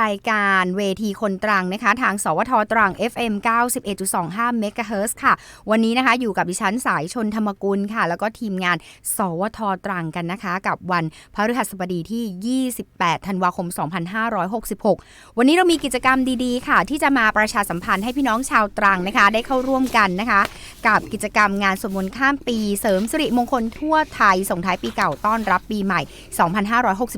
รายการเวทีคนตรังนะคะ ทางสวทตรัง FM 91.25 MHz ค่ะ วันนี้นะคะอยู่กับดิฉันสายชนธรรมกุลค่ะ แล้วก็ทีมงาน สวทตรังกันนะคะ กับวันพฤหัสบดีที่ 28 ธันวาคม 2566 วันนี้เรามีกิจกรรมดีๆ ค่ะ ที่จะมาประชาสัมพันธ์ให้พี่น้องชาวตรังนะคะ ได้เข้าร่วมกันนะคะ กับกิจกรรมงานสวดมนต์ข้ามปี เสริมสิริมงคลทั่วไทยส่งท้ายปีเก่าต้อนรับปีใหม่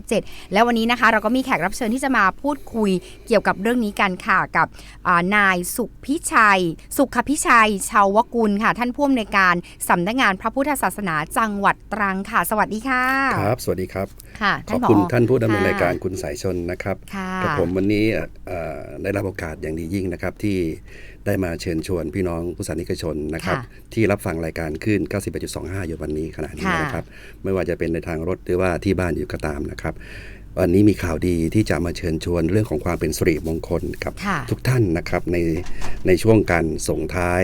2567 และวันนี้นะคะ เราก็มีแขกรับเชิญที่จะมาพูดคุยเกี่ยวกับเรื่องนี้กันค่ะกับอ่านายสุพิชัย สุขพิชัย ชาวกุลค่ะ ท่านผู้อำนวยการสำนักงานพระพุทธศาสนาจังหวัดตรังค่ะ สวัสดีค่ะ ครับ สวัสดีครับค่ะขท่าอนบผอคุณท่านผู้ดำเนินค่ะรายการคุณสายชนนะครับค่ะกับผมวันนี้เอ่อเอ่อได้รับโอกาสอย่างดียิ่งนะครับที่ได้มาเชิญชวนพี่น้องผู้สานิกชนนะครับค่ะที่รับฟังรายการขึ้น 91.25 อยู่วันนี้ขณะนี้ค่ะนะครับ ไม่ว่าจะเป็นในทางรถหรือว่าที่บ้านอยู่ก็ตามนะครับ วันนี้มีข่าวดีที่จะมาเชิญชวนเรื่องของความเป็นสิริมงคลกับค่ะทุกท่านนะครับในในช่วงการส่งท้าย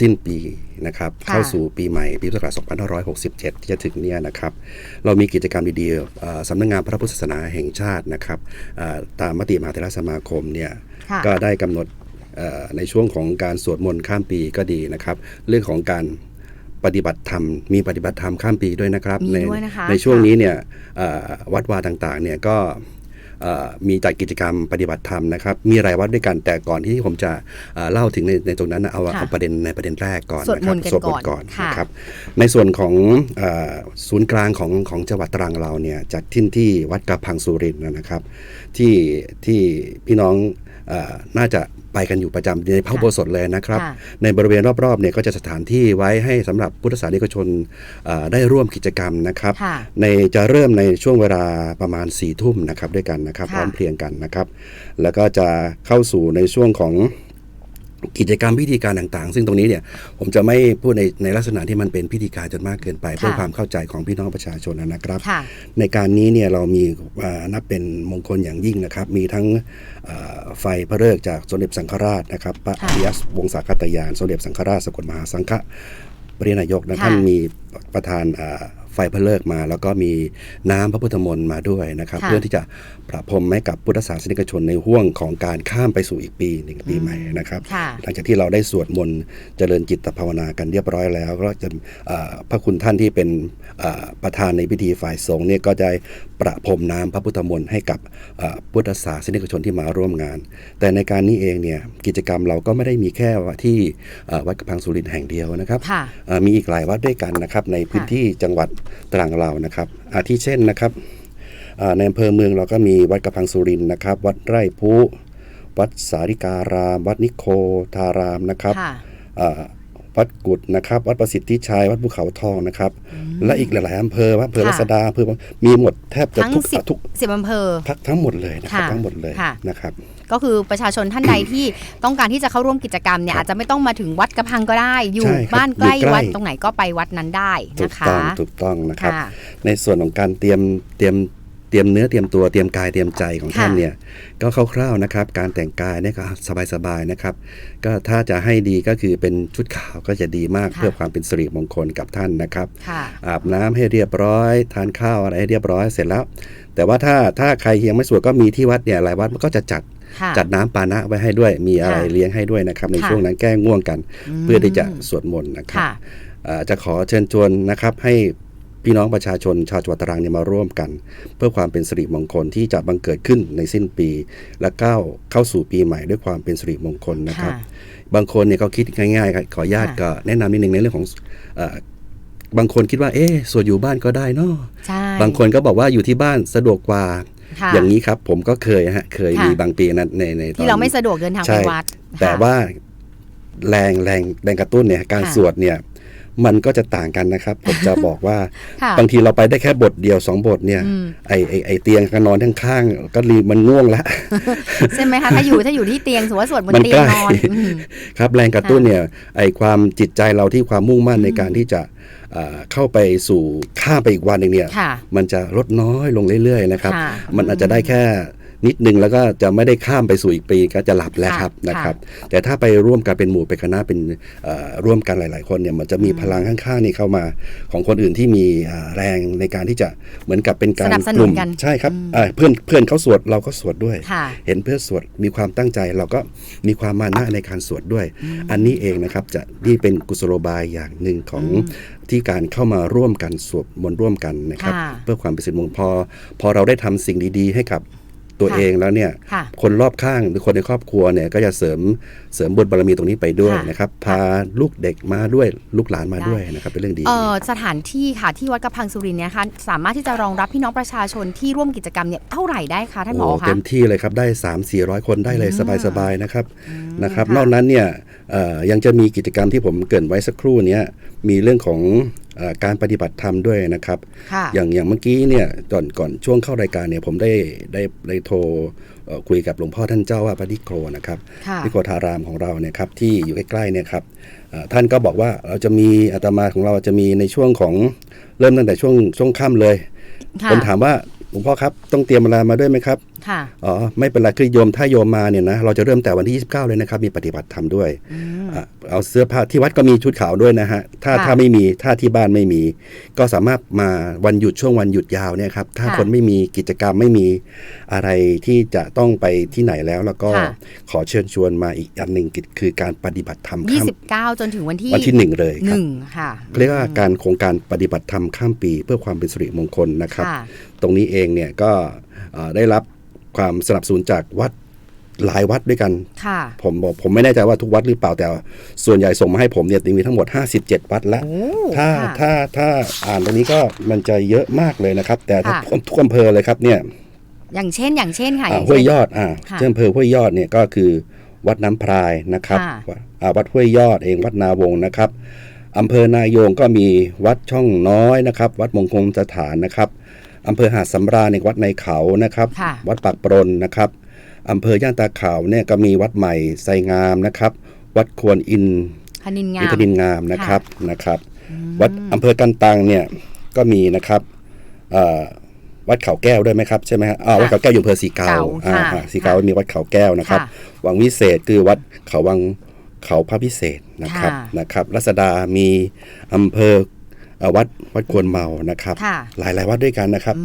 สิ้นปีนะครับค่ะเข้าสู่ปีใหม่ปีพุทธศักราช2567 ที่จะถึงเนี่ยนะครับ เรามีกิจกรรมดีๆเอ่อสำนักงานพระพุทธศาสนาแห่งชาตินะครับเอ่อตามมติมหาเถรสมาคมเนี่ยค่ะก็ได้กำหนดเอ่อในช่วงของการสวดมนต์ข้ามปีก็ดีนะครับ เรื่องของการ ปฏิบัติธรรมมีปฏิบัติธรรมข้ามปีด้วยนะครับมีในด้วยนะคะในช่วงค่ะนี้เนี่ยเอ่อวัดวาต่างๆเนี่ยก็เอ่อมีจัดกิจกรรมปฏิบัติธรรมนะครับ มีรายวัดด้วยกันแต่ก่อนที่ผมจะเอ่อเล่าถึงในในตรงนั้นนะเอาค่ะเอาประเด็นในประเด็นแรกก่อนสวดนะคมรันต์กันสวดมนต์ก่ก่ออนนค่ะนะครับในส่วนของเออศูนย์กลางของของจังหวัดตรังเราเนี่ยจัดที่ที่วัดกระพังสุรินทร์นะครับ ที่ที่พี่น้องเออน่าจะ ไปกันอยู่ประจำในพระอุโบสถเลยนะครับค่ะในบริเวณรอบๆเนี่ยก็จะสถานที่ไว้ให้สำหรับพุทธศาสนิกชนเอ่อได้ร่วมกิจกรรมนะครับค่ะในจะเริ่มในช่วงเวลาประมาณ4ี่ทุ่มนะครับด้วยกันนะครับค่ะพร้อมเพรียงกันนะครับ แล้วก็จะเข้าสู่ในช่วงของ กิจกรรมพิธีการต่างๆ ซึ่งตรงนี้เนี่ยผมจะไม่พูดในในลักษณะที่มันเป็นพิธีการจนมากเกินไป เพื่อความเข้าใจของพี่น้องประชาชนนะครับค่ะในการนี้เนี่ยเรามีอ่านับเป็นมงคลอย่างยิ่งนะครับ มีทั้งอ่าไฟพระฤกษ์จากสมเด็จสังฆราชนะครับพระค่ะอริยสวงศาคตยานสมเด็จสังฆราชสกลมหาสังฆปรินายกนะค่ะท่านมีประธานอ่า ไฟพระฤกษ์มา แล้วก็มีน้ำพระพุทธมนต์มาด้วยนะครับค่ะเพื่อที่จะประพรมให้กับพุทธศาสนิกชนในห่วงของการข้ามไปสู่อีกปีหนึ่งปีใหม่นะครับค่ะหลังจากที่เราได้สวดมนต์เจริญจิตภาวนากันเรียบร้อยแล้ว ก็จะเอ่อพระคุณท่านที่เป็นเอ่อประธานในพิธีฝ่ายสงฆ์เนี่ยก็จะประพรมน้ำพระพุทธมนต์ให้กับเอ่อพุทธศาสนิกชนที่มาร่วมงาน แต่ในการนี้เองเนี่ยกิจกรรมเราก็ไม่ได้มีแค่ที่เอ่อวัดกระพังสุรินทร์แห่งเดียวนะครับค่ะเอ่อมีอีกหลายวัดด้วยกันนะครับในพื้นที่จังหวัดตรังเรานะครับอาทิเช่นนะครับอ่าในอำเภอเมืองเราก็มีวัดกระพังสุรินทร์นะครับ วัดไร่พุวัดสาริการาม วัดนิโคทารามนะครับค่ะอ่าวัดกุดนะครับ วัดประสิทธิชัยวัดภูเขาทองนะครับ และอีกหลาย ๆอำเภอวัดอำเภอค่ะรัศดาอำเภอมีหมดแทบจะทั้งทุกสิบทุกสิบอำเภอทั้งทั้งหมดเลยนะครับค่ะทั้งหมดเลยค่ะนะครับ ก็คือประชาชนท่านใดที่ต้องการที่จะเข้าร่วมกิจกรรมเนี่ยครับอาจจะไม่ต้องมาถึงวัดกระพังก็ได้ อยู่ใช่ครับบ้านใกล้อยู่ใกล้ วัดตรงไหนก็ไปวัดนั้นได้ถูนะกคะ ต้องถูกต้องนะครับ ค่ะ ในส่วนของการเตรียมเตรียมเตรียมเนื้อเตรียมตัวเตรียมกายเตรียมใจของค่ะท่านเนี่ยก็คร่าวๆนะครับ การแต่งกายเนี่ยก็สบายๆนะครับ ก็ถ้าจะให้ดีก็คือเป็นชุดขาวก็จะดีมากค่ะเพื่อความเป็นสิริมงคลกับท่านนะครับค่ะอาบน้ำให้เรียบร้อยทานข้าวอะไรให้เรียบร้อยเสร็จแล้ว แต่ว่าถ้าถ้าใครยังไม่สวดก็มีที่วัดเนี่ยหลายวัดมันก็จะจัดค่ะจัดน้ำปานะไว้ให้ด้วย มีอะไรค่ะเลี้ยงให้ด้วยนะครับ ในค่ะช่วงนั้นแก้ง่วงกันมเพื่อที่จะสวดมนต์นะครับค่ะอ่าจะขอเชิญชวนนะครับให้ พี่น้องประชาชนชาวจังหวัดตรังเนี่ยมาร่วมกัน เพื่อความเป็นสิริมงคลที่จะบังเกิดขึ้นในสิ้นปี และก้าวเข้าสู่ปีใหม่ด้วยความเป็นสิริมงคลนะครับค่ะบางคนเนี่ยเขาคิดง่ายๆครับขออนุญาตค่ะก็แนะนำนิดนึงในเรื่องของเอ่อบางคนคิดว่า เอ๊ะสวดอยู่บ้านก็ได้เนาะใช่บางคนก็บอกว่าอยู่ที่บ้านสะดวกกว่าค่ะอย่างนี้ครับผมก็เคยฮะเคยค่ะมีบางปีนะในในตอนที่เราไม่สะดวกเดินทางใช่ไปวัดแต่ค่ะว่าแรงแรงแรงกระตุ้นเนี่ยการค่ะสวดเนี่ย มันก็จะต่างกันนะครับ ผมจะบอกว่าค่ะบางทีเราไปได้แค่บทเดียวสองบทเนี่ยอืมไอไอไอเตียงก็นอนข้างๆก็รีมันง่วงละใช่ไหมคะถ้าอยู่ถ้าอยู่ที่เตียงสมมติว่าสวดบนมันเตียงใกล้นอนอืมครับแรงกระตุ้นเนี่ยไอความจิตใจเราที่ความมุ่งมั่นในการที่จะเอ่อเข้าไปสู่ข้ามไปอีกวันหนึ่งเนี่ยค่ะมันจะลดน้อยลงเรื่อยๆนะครับค่ะมันอาจจะได้แค่ นิดนึงแล้วก็จะไม่ได้ข้ามไปสู่อีกปีก็จะหลับแล้วครับค่ะนะครับแต่ถ้าไปร่วมกันเป็นหมู่เป็นคณะเป็นเอ่อร่วมกันหลาย ๆ คนเนี่ยมันจะมีพลังข้างๆนี่เข้ามาของคนอื่นที่มีอ่าแรงในการที่จะเหมือนกับเป็นการสนับสนุนกลุ่มกันใช่ครับอ่าเพื่อนเพื่อนเขาสวดเราก็สวดด้วยค่ะเห็นเพื่อนสวดมีความตั้งใจเราก็มีความมานะในการสวดด้วย อันนี้เองนะครับจะนี่เป็นกุศโลบายอย่างหนึ่งของที่การเข้ามาร่วมกันสวดมนต์ร่วมกันนะครับค่ะเพื่อความเป็นสิริมงคลพอพอเราได้ทำสิ่งดี ๆ ให้กับ ตัวค่ะเองแล้วเนี่ยค่ะคนรอบข้างหรือคนในครอบครัวเนี่ยก็จะเสริมเสริมบุญบารมีตรงนี้ไปด้วยค่ะนะครับ พาลูกเด็กมาด้วยลูกหลานมาด้วยนะครับเป็นเรื่องดีเออสถานที่ค่ะที่วัดกระพังสุรินทร์เนี่ยค่ะสามารถที่จะรองรับพี่น้องประชาชนที่ร่วมกิจกรรมเนี่ยเท่าไหร่ได้คะท่านหมอโอ้คะเต็มที่เลยครับได้ 3 4 0 0 คนได้เลยสบายๆนะครับนะครับค่ะนอกนั้นเนี่ยเอ่อยังจะมีกิจกรรมที่ผมเกรินไว้สักครู่เนี้ยมีเรื่องของเออ การปฏิบัติธรรมด้วยนะครับค่ะอย่างอย่างเมื่อกี้เนี่ยก่อนก่อนช่วงเข้ารายการเนี่ยผมได้ได้ได้โทรเอ่อคุยกับหลวงพ่อท่านเจ้าว่าพระดิโครนะครับค่ะนิโคทารามของเราเนี่ยครับที่อยู่ใกล้ๆเนี่ยครับเอ่อท่านก็บอกว่าเราจะมีอาตมาของเราจะมีในช่วงของเริ่มตั้งแต่ช่วงช่วงค่ำเลยค่ะผมถามว่าหลวงพ่อครับต้องเตรียมอะไรมาด้วยไหมครับค่ะ อ๋อไม่เป็นไรคือโยมถ้าโยมมาเนี่ยนะเราจะเริ่มแต่วันที่ 29 เลยนะครับ มีปฏิบัติธรรมด้วยอะเอาเสื้อผ้าที่วัดก็มีชุดขาวด้วยนะฮะถ้าค่ะถ้าไม่มีถ้าที่บ้านไม่มี ก็สามารถมาวันหยุดช่วงวันหยุดยาวเนี่ยครับถ้าค่ะคนไม่มีกิจกรรมไม่มีอะไรที่จะต้องไปที่ไหนแล้วแล้วก็ค่ะขอเชิญชวนมาอีกอันหนึ่งคือการปฏิบัติธรรมข้าม29 จนถึงวันที่วันที่หนึ่งเลยหครับนึ่งค่ะเรียกว่าการโครงการปฏิบัติธรรมข้ามปี เพื่อความเป็นสิริมงคลนะครับค่ะตรงนี้เองเนี่ยก็เอ่อได้รับ ความสนับสนุนจากวัดหลายวัดด้วยกันค่ะผมบอกผมไม่แน่ใจว่าทุกวัดหรือเปล่าแต่ส่วนใหญ่ส่งมาให้ผมเนี่ยมีทั้งหมด 57 วัดแล้วโอ้ถ้าค่ะถ้าถ้าอ่านตรงนี้ก็มันจะเยอะมากเลยนะครับ แต่ถ้าค่ะทุกอำเภอเลยครับเนี่ย อย่างเช่นอย่างเช่นค่ะอ่าางห้วยเช่นยอดอ่าค่ะที่อำเภอห้วยยอดเนี่ยก็คือวัดน้ำพรายนะครับค่ะวัดอ่าวัดห้วยยอดเองวัดนาวงศ์นะครับอำเภอนายงก็มีวัดช่องน้อยนะครับ วัดมงคลสถานนะครับ อำเภอหาดสำราญในวัดในเขานะครับค่ะวัดปากปรนนะครับอำเภอย่านตาขาวเนี่ยก็มีวัดใหม่ไซงามนะครับ วัดควรอินพนินงาอินมทนินงามนะครับนะครับ วัดอำเภอกันตังเนี่ยก็มีนะครับเอ่อวัดเขาแก้วด้วยไหมครับใช่ไหมฮะอ่าค่ะวัดเขาแก้วอยู่อำเภอสีเกาเก่าอ่าค่ะฮะสีเกามีวัดเขาแก้วนะครับค่ะวังวิเศษคือวัดเขาวังเขาพระพิเศษนะครับค่ะนะครับรัศดามีอำเภอเอ่อ วัดวัดควรเมานะครับค่ะหลายหลายๆวัดด้วยกันนะครับ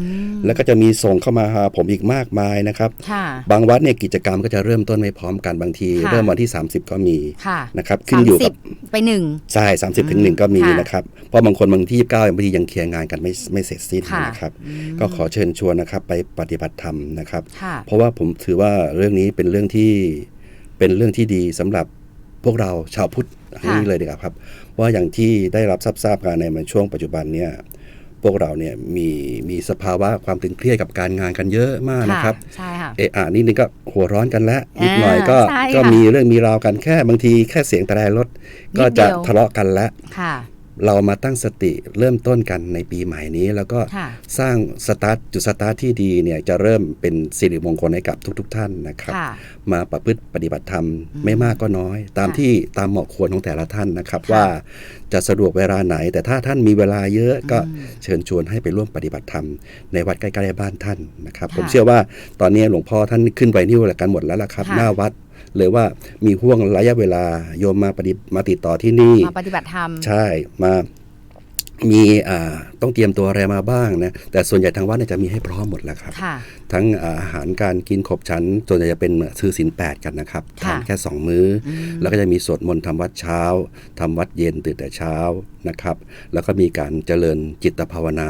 แล้วก็จะมีส่งเข้ามาหาผมอีกมากมายนะครับค่ะบางวัดเนี่ยกิจกรรมก็จะเริ่มต้นไม่พร้อมกันบางทีค่ะเริ่มวันที่ 30 ก็มีค่ะนะครับขึ้นอยู่กับ30ไปหนึ่งใช่สามสิบถึงหนึ่งก็มีค่ะนะครับ เพราะบางคนบางที่ยี่สิบเก้าบางทียังเคลียร์งานกันไม่ไม่เสร็จสิ้นค่ะนะครับ ก็ขอเชิญชวนนะครับไปปฏิบัติธรรมนะครับค่ะเพราะว่าผมถือว่าเรื่องนี้เป็นเรื่องที่เป็นเรื่องที่ดีสำหรับพวกเราชาวพุทธอั นนี้เลยดีกว่าครับ ว่าอย่างที่ได้รับทราบทราบกันในช่วงปัจจุบันเนี่ยพวกเราเนี่ยมีมีสภาวะความตึงเครียดกับการงานกันเยอะมากนะครับใช่ค่ะเอะอ่านี่นึงก็หัวร้อนกันแล้วนิดหน่อยก็ใช่ค่ะก็มีเรื่องมีราวกันแค่บางทีแค่เสียงแตรรถก็นิดเดีจะยวทะเลาะกันแล้วค่ะ เรามาตั้งสติเริ่มต้นกันในปีใหม่นี้ แล้วก็ค่ะสร้างสตาร์ทจุดสตาร์ทที่ดีเนี่ยจะเริ่มเป็นสิริมงคลให้กับทุก ๆท่านนะครับค่ะมาประพฤติปฏิบัติธรรมไม่มากก็น้อย ตามค่ะที่ตามเหมาะควรของแต่ละท่านนะครับค่ะว่าจะสะดวกเวลาไหน แต่ถ้าท่านมีเวลาเยอะก็เชิญชวนให้ไปร่วมปฏิบัติธรรมในวัดใกล้ๆบ้านท่านนะครับค่ะผมเชื่อว่าตอนนี้หลวงพ่อท่านขึ้นไปนิ้วกันหมดแล้วล่ะครับค่ะหน้าวัด เลยว่ามีห่วงระยะเวลาโยมมาปฏิมาติดต่อที่นี่ มาปฏิบัติธรรม ใช่มามีอ่าต้องเตรียมตัวอะไรมาบ้างนะแต่ส่วนใหญ่ทางวัดเนี่ยจะมีให้พร้อมหมดแล้วครับค่ะ ทั้งอาอาหารการกินขบฉันส่วนใหญ่จะเป็นซื้อศีลแปดกันนะครับค่ะทานแค่สองมื้ออแล้วก็จะมีสวดมนต์ทำวัดเช้าทำวัดเย็นตื่นแต่เช้านะครับ แล้วก็มีการเจริญจิตภาวนา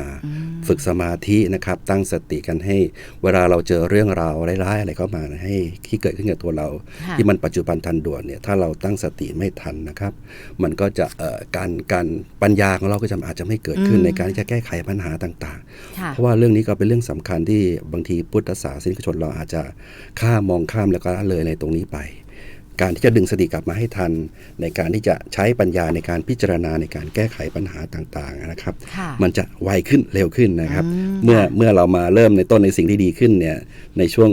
ฝึกสมาธินะครับ ตั้งสติกันให้ เวลาเราเจอเรื่องราวร้ายๆอะไรเข้ามานะให้ที่เกิดขึ้นกับตัวเราค่ะที่มันปัจจุบันทันด่วนเนี่ยถ้าเราตั้งสติไม่ทันนะครับ มันก็จะเอ่อการการปัญญาของเราก็จะอาจจะไม่เกิดขึ้นอืมในการที่จะแก้ไขปัญหาต่างค่ะๆเพราะว่าเรื่องนี้ก็เป็นเรื่องสำคัญที่บางทีพุทธศาสนิกชนเราอาจจะข้ามมองข้ามแล้วก็ละเลยในตรงนี้ไป การที่จะดึงสติกลับมาให้ทัน ในการที่จะใช้ปัญญาในการพิจารณาในการแก้ไขปัญหาต่างๆนะครับค่ะมันจะไวขึ้นเร็วขึ้นนะครับอืมเมื่อค่ะเมื่อเรามาเริ่มในต้นในสิ่งที่ดีขึ้นเนี่ยในช่วง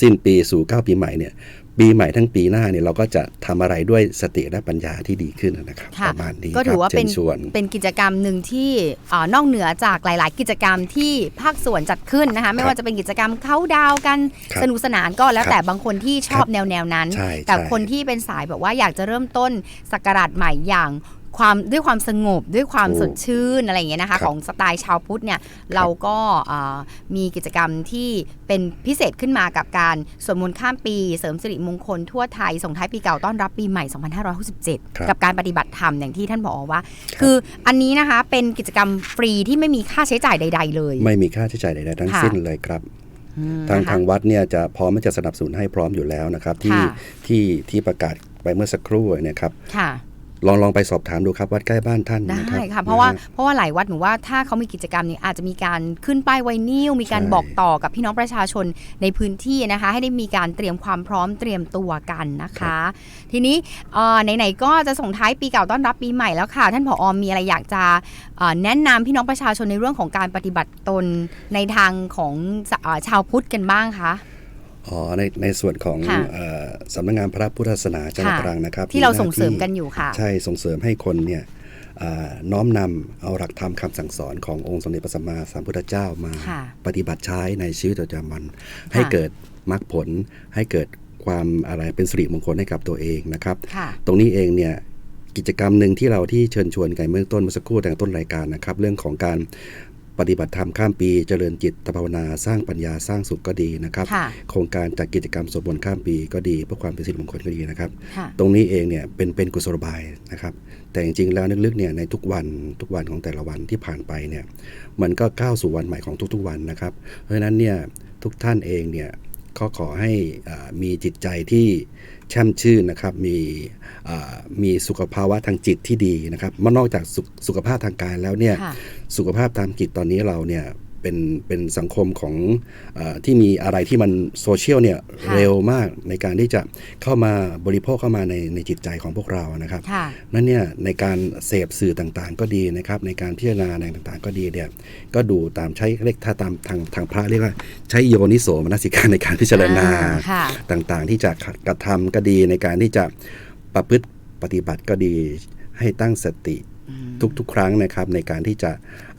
สิ้นปีสู่เก้าปีใหม่เนี่ย ปีใหม่ทั้งปีหน้าเนี่ยเราก็จะทำอะไรด้วยสติและปัญญาที่ดีขึ้นนะครับค่ะประมาณนี้ก็ถือว่าครับเป็นชิญชวนเป็นกิจกรรมหนึ่งที่เอ่อนอกเหนือจากหลาย ๆ กิจกรรมที่ภาคส่วนจัดขึ้นนะคะไม่ว่าจะเป็นกิจกรรมเขาดาวน์กันครับสนุกสนานก็แล้วครับแต่บางคนที่ชอบครับแนวแนวๆนั้นใช่แต่ใช่คนที่เป็นสายแบบว่าอยากจะเริ่มต้นสักราชใหม่อย่าง ความด้วยความสงบด้วยความถูกสดชื่นอะไรอย่างเงี้ยนะครัคะบของสไตล์ชาวพุทธเนี่ยเราก็เอ่อมีกิจกรรมที่เป็นพิเศษขึ้นมากับการสวดมนต์ข้ามปี เสริมสิริมงคลทั่วไทยส่งท้ายปีเก่าต้อนรับปีใหม่ 2567 กับการปฏิบัติธรรมอย่างที่ท่านบอกว่า คืออันนี้นะคะเป็นกิจกรรมฟรีที่ไม่มีค่าใช้จ่ายใด ๆ เลย ไม่มีค่าใช้จ่ายใดๆทั้งค่ะสิ้นเลยครับอืมทางนะคะทางวัดเนี่ยจะพร้อมที่จะสนับสนุนให้พร้อมอยู่แล้วนะครับที่ค่ะที่ที่ประกาศไปเมื่อสักครู่เนี่ยครับค่ะ ลองลองไปสอบถามดูครับวัดใกล้บ้านท่านได้นะครับค่ะเพราะว่านฮเพราะว่าหลายวัดหนูว่าถ้าเขามีกิจกรรมนี้อาจจะมีการขึ้นป้ายไวนิลมีการใช่บอกต่อกับพี่น้องประชาชนในพื้นที่นะคะ ให้ได้มีการเตรียมความพร้อมเตรียมตัวกันนะคะ ทีนี้เอ่อไหนๆก็จะส่งท้ายปีเก่าต้อนรับปีใหม่แล้วค่ะ ท่านผอมีอะไรอยากจะเอ่อแนะนำพี่น้องประชาชนในเรื่องของการปฏิบัติตนในทางของสเอ่อชาวพุทธกันบ้างคะ อ๋อในในส่วนของค่ะเอ่อสำนักงานพระพุทธศาสนาจังหวัดค่ะตรังนะครับ ที่เราหน้ส่งเสริมที่กันอยู่ค่ะ ใช่ส่งเสริมให้คนเนี่ยอ่าน้อมนำเอาหลักธรรมคำสั่งสอนขององค์สมเด็จพระสัมมาสัมพุทธเจ้ามาค่ะปฏิบัติใช้ในชีวิตประจำวัน ให้เกิดมรรคผลให้เกิดความอะไรเป็นสิริมงคลให้กับตัวเองนะครับค่ะตรงนี้เองเนี่ยกิจกรรมหนึ่งที่เราที่เชิญชวนกันเมื่อต้นเมื่อสักครู่แต่ต้นรายการนะครับ เรื่องของการ ปฏิบัติธรรมข้ามปีเจริญจิตภาวนาสร้างปัญญาสร้างสุขก็ดีนะครับค่ะโครงการจัดกิจกรรมสวดมนต์ข้ามปีก็ดีเพื่อความเป็นสิริมงคลก็ดีนะครับค่ะตรงนี้เองเนี่ยเป็นเป็นกุศโลบายนะครับ แต่จริงๆแล้วลึกๆเนี่ยในทุกวันทุกวันของแต่ละวันที่ผ่านไปเนี่ยมันก็ก้าวสู่วันใหม่ของทุกๆวันนะครับ เพราะฉะนั้นเนี่ยทุกท่านเองเนี่ย ก็ขอให้อ่ามีจิตใจที่แช่มชื่นนะครับ มีอ่ามีสุขภาวะทางจิตที่ดีนะครับมันนอกจากสุขสุขภาพทางกายแล้วเนี่ยค่ะสุขภาพตามจิตตอนนี้เราเนี่ย เป็นเป็นสังคมของอาที่มีอะไรที่มันโซเชียลเนี่ยค่ะเร็วมากในการที่จะเข้ามาบริโภคเข้ามาในในจิตใจของพวกเรานะครับค่ะนั่นเนี่ยในการเสพสื่อต่างๆ ก็ดีนะครับในการพิจารณาในต่างๆ ก็ดีเนี่ยก็ดูตามใช้เรียกถ้าตามทางทางพระเรียกว่าใช้โยนิโสมนสิการในการพิจารณาอ่าค่ะต่างๆ ที่จะกระทำก็ดีในการที่จะประพฤติปฏิบัติก็ดีให้ตั้งสติ ทุกๆ ครั้งนะครับในการที่จะ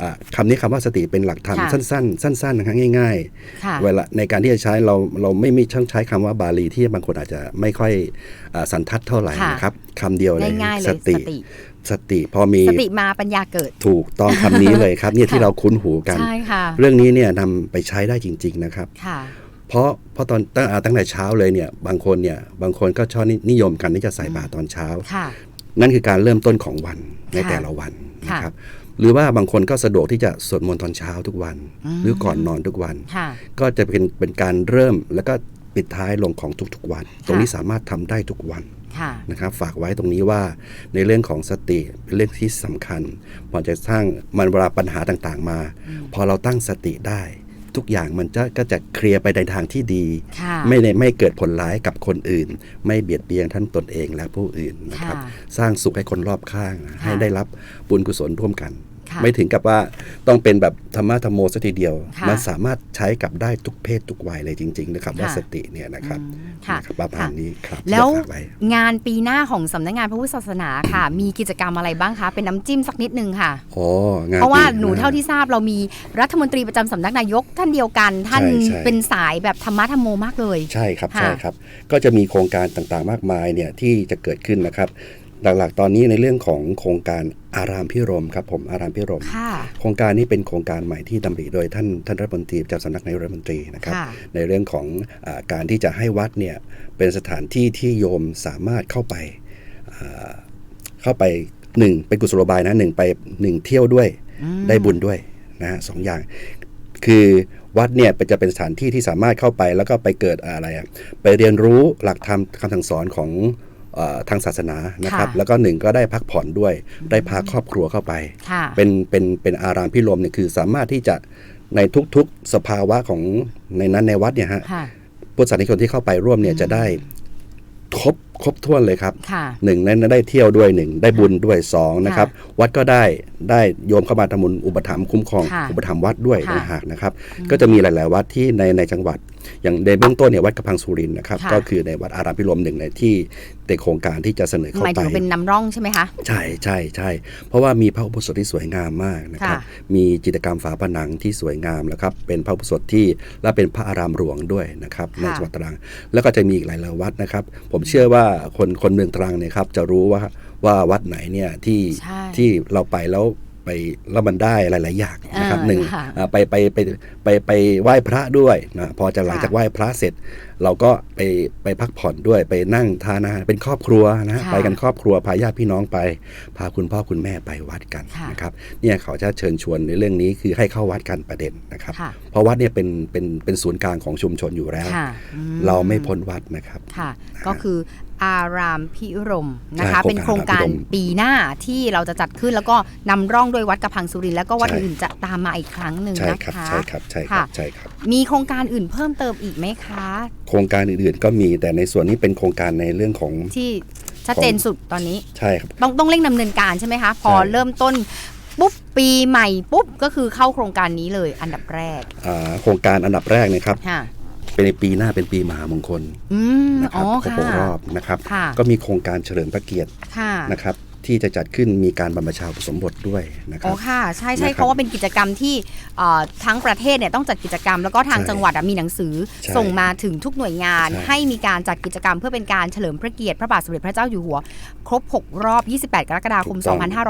อ่าคำนี้คำว่าสติเป็นหลักธรรมค่ะสั้น ๆ สั้นๆนะครับง่ายค่ะๆเวลาในการที่จะใช้เราเราไม่ไม่ช่างใช้คำว่าบาลีที่บางคนอาจจะไม่ค่อยอาสันทัดเท่าไหร่ค่ะนะครับคำเดียวเลยง่ายๆเลยสสติติสติพอมีสติมาปัญญาเกิด ถูกต้องคำนี้เลยครับเนี่ยที่ค่ะเราคุ้นหูกันใช่ค่ะเรื่องนี้เนี่ยนำไปใช้ได้จริง ๆ นะครับค่ะเพราะเพราะตอนตั้งอ่าตั้งแต่เช้าเลยเนี่ยบางคนเนี่ยบางคนก็ชอบนินิยมกันที่จะใส่บาตรตอนเช้าค่ะ นั่นคือการเริ่มต้นของวันในค่ะแต่ละวันค่ะนะครับหรือว่าบางคนก็สะดวกที่จะสวดมนต์ตอนเช้าทุกวันอืมหรือก่อนนอนทุกวันค่ะก็จะเป็นเป็นการเริ่มแล้วก็ปิดท้ายลงของทุกๆวัน ตรงนี้ค่ะสามารถทำได้ทุกวันค่ะนะครับฝากไว้ตรงนี้ว่าในเรื่องของสติเป็นเรื่องที่สำคัญมันจะสร้างมันเวลาปัญหาต่างๆมา พอเราตั้งสติได้ ทุกอย่างมันจะก็จะเคลียร์ไปในทางที่ดีค่ะไม่ได้ไม่เกิดผลร้ายกับคนอื่น ไม่เบียดเบียนท่านตนเองและผู้อื่นนะครับค่ะสร้างสุขให้คนรอบข้างให้ได้รับบุญกุศลร่วมกันค่ะ ไม่ถึงกับว่าต้องเป็นแบบธรรมะธรรมโมสักทีเดียวค่ะมันสามารถใช้กับได้ทุกเพศทุกวัยเลยจริง ๆ นะครับ ว่าค่ะสติเนี่ยนะครับอืมค่ะนะครับประมาณนี้ครับแล้วที่จะฝากไว้งานปีหน้าของสำนักงานพระพุทธศาสนาค่ะ มีกิจกรรมอะไรบ้างคะ เป็นน้ำจิ้มสักนิดนึงค่ะอ๋องานเพราะว่าปีหนูเท่าที่ทราบเรามีรัฐมนตรีประจำสำนักนายกท่านเดียวกัน ท่านใช่ใช่เป็นสายแบบธรรมะธรรมโมมากเลย ใช่ครับค่ะใช่ครับ ก็จะมีโครงการต่างๆมากมายเนี่ยที่จะเกิดขึ้นนะครับ หลักๆ ตอนนี้ในเรื่องของโครงการอารามพิรมครับผมอารามพิรมค่ะโครงการนี้เป็นโครงการใหม่ที่ดำริโดยท่านท่านรัฐมนตรีประจำสำนักนายกรัฐมนตรีนะครับค่ะในเรื่องของอาการที่จะให้วัดเนี่ยเป็นสถานที่ที่โยมสามารถเข้าไปอ่าเข้าไปหนึ่งเป็นกุศโลบายนะหนึ่งไปหนึ่งเที่ยวด้วยอืมได้บุญด้วยนะฮะสองอย่าง คือวัดเนี่ยจะเป็นสถานที่ที่สามารถเข้าไปแล้วก็ไปเกิดอะไรอะไปเรียนรู้หลักธรรมคำสั่งสอนของเออ ทางศาสนานะครับค่ะแล้วก็หนึ่งก็ได้พักผ่อนด้วย ได้พาครอบครัวเข้าไปค่ะเป็นเป็นเป็นอารามพิรมเนี่ยคือสามารถที่จะในทุกๆสภาวะของในนั้นในวัดเนี่ยฮะค่ะพุทธศาสนิกชนที่เข้าไปร่วมเนี่ยจะได้ครบครบถ้วนเลยครับค่ะหนึ่งนั้นได้เที่ยวด้วยหนึ่งได้บุญด้วยสองนะครับ วัดก็ได้ได้โยมเข้ามาทำบุญอุปถัมภ์คุ้มครองค่ะอุปถัมภ์วัดด้วยค่ะต่างหากนะครับ ก็จะมีหลาย ๆ วัดที่ในในจังหวัดอย่างในเบื้องต้นเนี่ยวัดกระพังสุรินทร์นะครับ ค่ะ ก็คือในวัดอารามพิรมหนึ่งในที่ในโครงการที่จะเสนอเข้าหมายไป ถึงเป็นนำร่องใช่ไหมคะ ใช่ใช่ใช่เพราะว่ามีพระอุโบสถที่สวยงามมากนะครับ ค่ะมีจิตรกรรมฝาผนังที่สวยงามแล้วครับ เป็นพระอุโบสถที่และเป็นพระอารามหลวงด้วยนะครับค่ะในจังหวัดตรัง แล้วก็จะมีอีกหลายๆวัดนะครับ ผมเชื่อว่าคนคนเมืองตรังเนี่ยครับจะรู้ว่าว่าวัดไหนเนี่ยที่ใช่ ที่เราไปแล้ว ไปแล้วมันได้หลาย ๆ อย่างนะครับอ่าหนึ่งค่ะอ่าไปไปไปไปไปไหว้พระด้วยนะพอจะหลังค่ะจากไหว้พระเสร็จ เราก็ไปไปพักผ่อนด้วยไปนั่งทานอาหารเป็นครอบครัวนะค่ะไปกันครอบครัวพาญาติพี่น้องไป พาคุณพ่อคุณแม่ไปวัดกันค่ะนะครับเนี่ยเขาจะเชิญชวนในเรื่องนี้คือให้เข้าวัดกันประเด็นนะครับค่ะเพราะวัดเนี่ยเป็นเป็นเป็นศูนย์กลางของชุมชนอยู่แล้วค่ะอืเราไม่พ้นวัดนะครับค่ะก็คือ อารามพิรมนะคะใช่เป็นโครงการโครงการปีหน้าที่เราจะจัดขึ้นแล้วก็นำร่องโดวยวัดกระพังสุรินทร์แล้วก็วัดใช่อื่นๆจะตามมาอีกครั้งหนึ่งใช่นะครับคะใช่ครับใช่ครับค่ะใช่ครับมีโครงการอื่นเพิ่มเติมอีกไหมคะ โครงการอื่นๆก็มีแต่ในส่วนนี้เป็นโครงการในเรื่องของที่ชัดเจนสุดตอนนี้ใช่ครับต้องต้องเร่งดำเนินการใช่ไหมคะพอใช่เริ่มต้นปุ๊บปีใหม่ปุ๊บก็คือเข้าโครงการนี้เลยอันดับแรกอ่าโครงการอันดับแรกนะครับค่ะ เป็นในปีหน้าเป็นปีมหามงคลอืมนะคอ๋รัอบครบค่ะหกรอบนะครับค่ะก็มีโครงการเฉลิมพระเกียรติค่ะนะครับ ที่จะจัดขึ้นมีการบรรพชาอุปสมบทด้วยนะคอ๋รัอบ ค่ะ ใช่ใช่นะครับเพราะว่าเป็นกิจกรรมที่เอ่อทั้งประเทศเนี่ยต้องจัดกิจกรรม แล้วก็ทางใช่จังหวัดอะมีหนังสือ ใช่ส่งมาถึงทุกหน่วยงาน ใช่ ให้มีการจัดกิจกรรมเพื่อเป็นการเฉลิมพระเกียรติพระบาทสมเด็จพระเจ้าอยู่หัว ครบ 6 รอบ 28 กรกฎาคม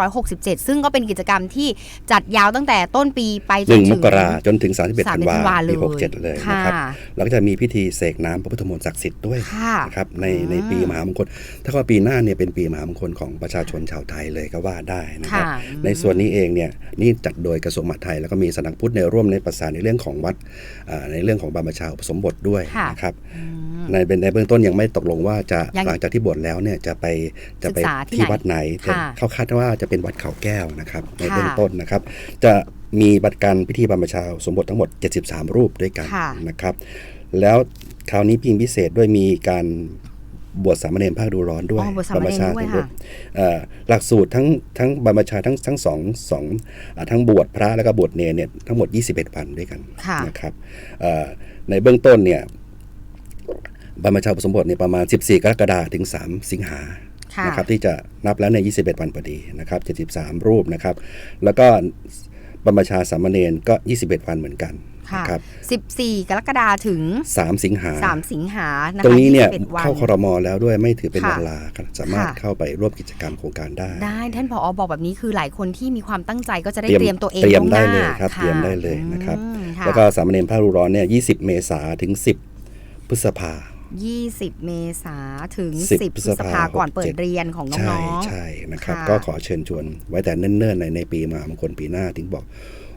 2567 ซึ่งก็เป็นกิจกรรมที่จัดยาวตั้งแต่ต้นปีไปจหนึ่นงมถึงกราจนถึง31 31ธันวาธันวาเลยปี67 เลยค่ะ นะครับแล้วก็จะมีพิธีเสกน้ำพระพุทธมนต์ศักดิ์สิทธิ์ด้วยค่ะ นะครับในอืมในปีมหามงคล ถ้าว่าปีหน้าเนี่ยเป็นปีมหามงคลของประชาชนชาวไทยเลยก็ว่าได้นะครับค่ะในส่วนนี้เองเนี่ยนี่จัดโดยกระทรวงมหาดไทย แล้วก็มีสำนักพุทธในยร่วมในประสานในเรื่องของวัดอ่าในเรื่องของบรรพชาอุปสมบทด้วยค่ะนะครับอืมในในเบื้องต้นยังไม่ตกลงว่าจะยังหลังจากที่บวชแล้วเนี่ยจะไปจะไปศึกษาที่ที่ไหนวัดไหนแต่ค่ะเขาคาดว่าจะเป็นวัดเขาแก้วนะครับ ในค่ะเบื้องต้นนะครับ จะมีบัตรการพิธีบรรพชาอุปสมบททั้งหมด 73 รูปด้วยกันค่ะนะครับ แล้วคราวนี้พิงพิเศษด้วยมีการ บวชสามเณรภาคดูร้อนด้วยอ๋อบวชสามเณรพชด้วยทั้งหมค่ะเอ่อหลักสูตรทั้งทั้งบรรพชาทั้งทั้งสองสองอ่าทั้งบวชพระแล้วก็บวชเนรเนี่ยทั้งหมด 21วันด้วยกันค่ะนะครับเอ่อในเบื้องต้นเนี่ยบรรพชาอุปสมบทเนี่ยประมาณ 14 กรกฎาคมถึง 3 สิงหาค่ะนะครับที่จะนับแล้วในย21 วันพอดีนะครับ 73 รูปนะครับ แล้วก็ บรรพชาสามเณรก็ 21 วันเหมือนกันค่ะนะครับ14 กรกฎาคมถึง 3 สิงหา3สิงหานะคะตรงนี้เนี่ย21วันเข้าครมแล้วด้วยไม่ถือเป็นค่ะวันลาครับสามารถค่ะเข้าไปร่วมกิจกรรมโครงการได้ ได้ ท่านผอบอกแบบนี้คือหลายคนที่มีความตั้งใจก็จะได้เตรียมเตรียมตัวเองเตรียมล่วงหได้น้าเลยครับะเตรียมได้เลยนะครับอืมค่ะแล้วก็สามเณรภาครูร้อนเนี่ย20 เมษาถึง 10 พฤษภา 20 เมษาถึง 10 10พฤษภาก่อนเปิดเรียนของใช่น้องใช่นะครับ ค่ะก็ขอเชิญชวนไว้แต่เนิ่นๆในในปีมหามงคลปีหน้าถึงบอก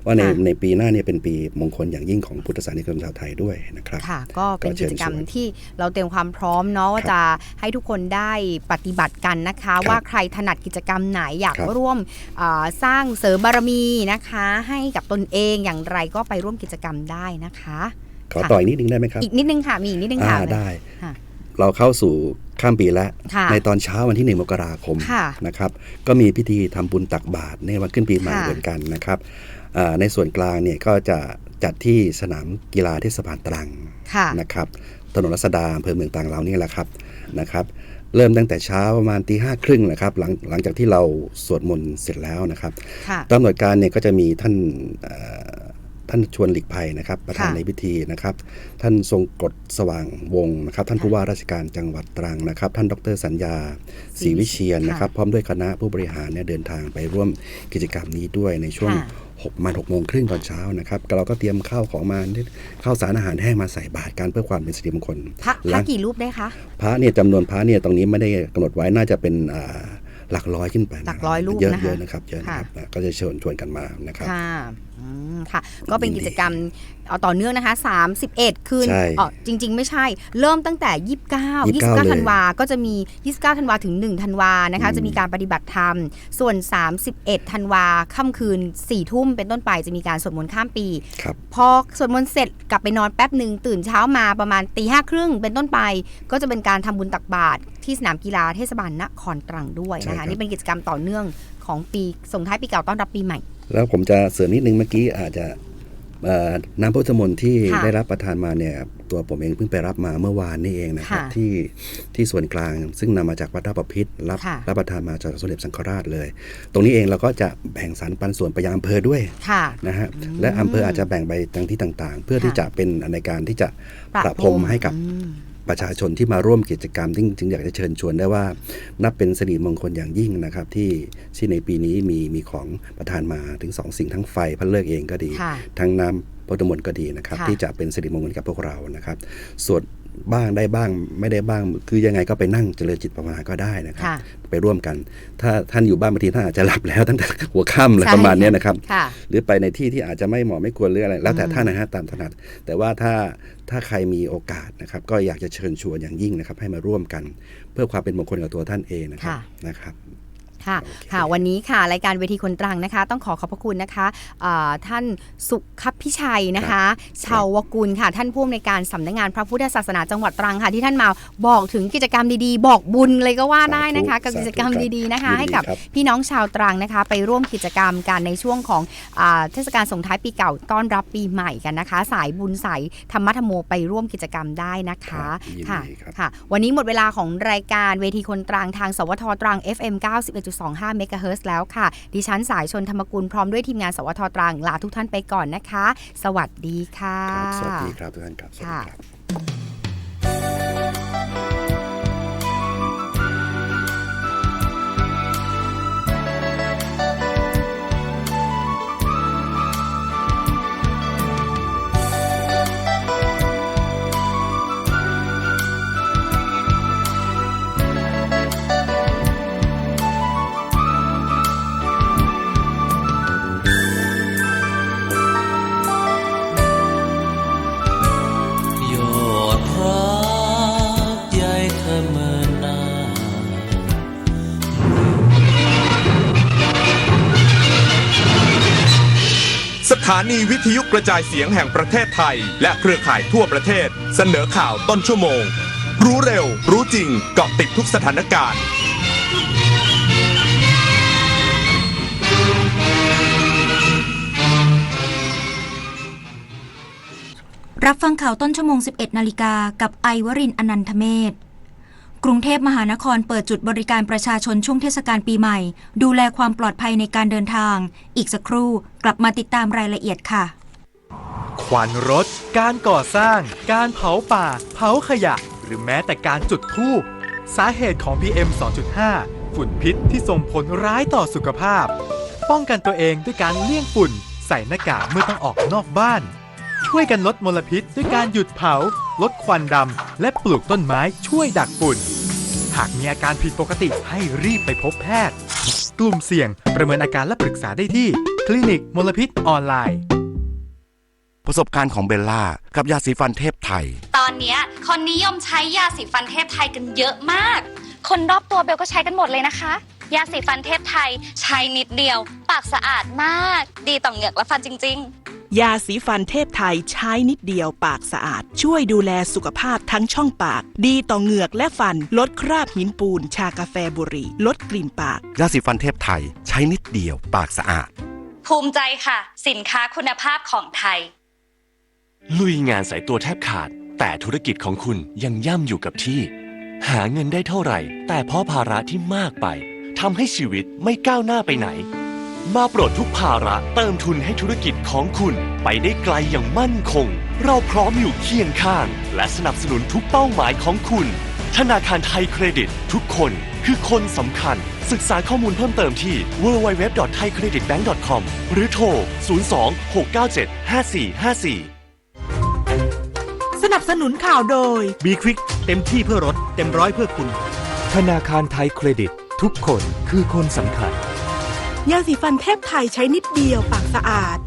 ว่าในค่ะ ในปีหน้าเนี่ยเป็นปีมงคลอย่างยิ่งของพุทธศาสนิกชนชาวไทยด้วยนะครับๆค่ะ ก็เป็นก็เชิกิญจกรรมชวนที่เราเตรียมความพร้อมเนาะว่าครับจะให้ทุกคนได้ปฏิบัติกันนะคะ ว่าใครถนัดกิจกรรมไหนอยากครับร่วมอ่าสร้างเสริมบารมีนะคะ ให้กับตนเองอย่างไรก็ไปร่วมกิจกรรมได้นะคะ ขอต่ออีกนิดนึงได้ไหมครับ อีกนิดนึงค่ะ มีอีกนิดนึงอ่าค่ะได้ค่ะเราเข้าสู่ข้ามปีแล้วค่ะในตอนเช้าวันที่หนึ่งมกราคมค่ะนะครับ ก็มีพิธีทำบุญตักบาตรในวันขึ้นปีใหม่ค่ะเหมือนกันนะครับอ่าในส่วนกลางเนี่ยก็จะจัดที่สนามกีฬาเทศบาลตรังค่ะนะครับ ถนนรัศดาอำเภอเมืองตรังเรานี่แหละครับนะครับ เริ่มตั้งแต่เช้าประมาณตีห้าครึ่งนะครับหลังหลังจากที่เราสวดมนต์เสร็จแล้วนะครับค่ะตามหน่วยการเนี่ยก็จะมีท่านเอ่อ ท่านชวนหลีกภัยนะครับ ประธานค่ะในพิธีนะครับ ท่านทรงกฎสว่างวงศ์นะครับ ท่านผู้ว่าราชการจังหวัดตรังนะครับ ท่านดรสัญญาศรีวิเชียนนะครับ พร้อมด้วยคณะผู้บริหารเนี่ยเดินทางไปร่วมกิจกรรมนี้ด้วยในช่วงค่ะหกประมาณหกโมงครึ่งตอนเช้านะครับเราก็เตรียมข้าวของมาข้าวสารอาหารแห้งมาใส่บาตรกันเพื่อความเป็นสิริมงคลพระพหลัระงกี่รูปได้คะพระเนี่ยจำนวนพระเนี่ยตรงนี้ไม่ได้กำหนดไว้น่าจะเป็นอ่าหลักร้อยขึ้นไปนะหลักร้อยรูปเยอะนะคะเยอะนะครับเยอะนะครับนะก็จะเชิญชวนกันมานะครับ ค่ะอืมค่ะ ก็เป็นยินดีกิจกรรมเอาต่อเนื่องนะคะ 31 คืนใช่อ๋อจริง ๆ ไม่ใช่ เริ่มตั้งแต่ 29 29 29เลยธันวา ก็จะมี 29ธันวาถึง 1 ธันวานะคะอืมจะมีการปฏิบัติธรรม ส่วน 31 ธันวาค่ำคืน 4 ทุ่มเป็นต้นไปจะมีการสวดมนต์ข้ามปีครับพอสวดมนต์เสร็จกลับไปนอนแป๊บหนึ่งตื่นเช้ามาประมาณตีห้าครึ่งเป็นต้นไป ก็จะเป็นการทำบุญตักบาตรที่สนามกีฬาเทศบาลนครตรังด้วยใช่นะครัคะบนี่เป็นกิจกรรมต่อเนื่องของปีส่งท้ายปีเก่าต้อนรับปีใหม่ แล้วผมจะเสริมนิดนึงเมื่อกี้อาจจะเอ่อน้ำพุทธมนต์ที่ค่ะได้รับประทานมาเนี่ยตัวผมเองเพิ่งไปรับมาเมื่อวานนี่เองนะครับค่ะที่ที่ส่วนกลางซึ่งนำมาจากวัดราชประพิษรับค่ะรับประทานมาจากสมเด็จสังฆราชเลย ตรงนี้เองเราก็จะแบ่งสรรปันส่วนไปยังอำเภอด้วยค่ะนะฮะและอำเภออาจจะแบ่งไปทางที่ต่างๆ เพื่อที่ค่ะจะเป็นในการที่จะประประพรมพรมให้กับอืม ประชาชนที่มาร่วมกิจกรรมจึงจึงอยากจะเชิญชวนได้ว่า นับเป็นสิริมงคลอย่างยิ่งนะครับ ที่ที่ในปีนี้มีมีของประทานมาถึงสองสิ่งทั้งไฟพระเลิกษ์เองก็ดีค่ะทั้งน้ำพุทธมนต์ก็ดีนะครับค่ะที่จะเป็นสิริมงคลกับพวกเรานะครับส่วน บ้างได้บ้างไม่ได้บ้าง คือยังไงก็ไปนั่งเจริญจิตภาวนาก็ได้นะครับค่ะไปร่วมกัน ถ้าท่านอยู่บ้านบางทีท่านอาจจะหลับแล้วตั้งแต่หัวค่ำอะไรใช่ประมาณเนี้ยนะครับค่ะหรือไปในที่ที่อาจจะไม่เหมาะไม่ควรหรืออะไร แล้วแต่อืมท่านนะฮะตามถนัด แต่ว่าถ้าถ้าใครมีโอกาสนะครับ ก็อยากจะเชิญชวนอย่างยิ่งนะครับ ให้มาร่วมกัน เพื่อความเป็นมงคลกับตัวท่านเองนะครับค่ะนะครับ ค่ะโอเคค่ะวันนี้ค่ะรายการเวทีคนตรังนะคะ ต้องขอขอบพระคุณนะคะอ่าท่านสุขพิชัยนะคะชาวกุลค่ะ ท่านผู้อำนวยการสำนักงานพระพุทธศาสนาจังหวัดตรังค่ะ ที่ท่านมาบอกถึงกิจกรรมดีๆ บอกบุญเลยก็ว่าได้นะคะ กับกิจกรรมดีๆนะคะยินดีให้กับครับพี่น้องชาวตรังนะคะ ไปร่วมกิจกรรมกันในช่วงของอาเทศกาลส่งท้ายปีเก่าต้อนรับปีใหม่กันนะคะ สายบุญสายธรรมธรรมโมไปร่วมกิจกรรมได้นะคะครับยินค่ะดีครับค่ะ วันนี้หมดเวลาของรายการเวทีคนตรังทาง สวทตรัง FM 91.25 เมกะเฮิรตซ์แล้วค่ะ ดิฉันสายชนธรรมกุลพร้อมด้วยทีมงานสวทตรังลาทุกท่านไปก่อนนะคะ สวัสดีค่ะครับสวัสดีครับทุกท่านครับ สวัสดีค่ะครับ ถานีวิทยุกระจายเสียงแห่งประเทศไทย และเครือข่ายทั่วประเทศ เสนอข่าวต้นชั่วโมง รู้เร็ว รู้จริงเกาะติดทุกสถานการณ์ รับฟังข่าวต้นชั่วโมง 11 นาฬิกากับไอวรินอนันทเมศ กรุงเทพมหานครเปิดจุดบริการประชาชนช่วงเทศกาลปีใหม่ ดูแลความปลอดภัยในการเดินทาง อีกสักครู่กลับมาติดตามรายละเอียดค่ะ ควันรถ การก่อสร้าง การเผาป่า เผาขยะ หรือแม้แต่การจุดธูปสาเหตุของ PM 2.5 ฝุ่นพิษที่ส่งผลร้ายต่อสุขภาพ ป้องกันตัวเองด้วยการเลี่ยงฝุ่น ใส่หน้ากากเมื่อต้องออกนอกบ้าน ช่วยกันลดมลพิษด้วยการหยุดเผา ลดควันดำ และปลูกต้นไม้ช่วยดักฝุ่น หากมีอาการผิดปกติให้รีบไปพบแพทย์ กลุ่มเสี่ยงประเมินอาการและปรึกษาได้ที่ คลินิกมลพิษออนไลน์ ประสบการณ์ของเบลล่ากับยาสีฟันเทพไทย ตอนเนี้ยคนนิยมใช้ยาสีฟันเทพไทยกันเยอะมาก คนรอบตัวเบลก็ใช้กันหมดเลยนะคะ ยาสีฟันเทพไทยใช้นิดเดียว ปากสะอาดมาก ดีต่อเหงือกและฟันจริง ๆ ยาสีฟันเทพไทยใช้นิดเดียวปากสะอาด ช่วยดูแลสุขภาพทั้งช่องปาก ดีต่อเหงือกและฟัน ลดคราบหินปูน ชากาแฟบุหรี่ ลดกลิ่นปาก ยาสีฟันเทพไทย ใช้นิดเดียวปากสะอาด ภูมิใจค่ะ สินค้าคุณภาพของไทย ลุยงานสายตัวแทบขาด แต่ธุรกิจของคุณยังย่ำอยู่กับที่ หาเงินได้เท่าไหร่ แต่เพราะภาระที่มากไปทำให้ชีวิตไม่ก้าวหน้าไปไหน มาปลดทุกภาระเติมทุนให้ธุรกิจของคุณไปได้ไกลอย่างมั่นคง เราพร้อมอยู่เคียงข้าง และสนับสนุนทุกเป้าหมายของคุณ ธนาคารไทยเครดิต ทุกคนคือคนสำคัญ ศึกษาข้อมูลเพิ่มเติมที่ www.thaicreditbank.com หรือโทร 02-697-5454 สนับสนุนข่าวโดยบีควิกเต็มที่เพื่อรถ เต็มร้อยเพื่อคุณ ธนาคารไทยเครดิต ทุกคนคือคนสำคัญ ยาสีฟันเทพไทยใช้นิดเดียวปากสะอาด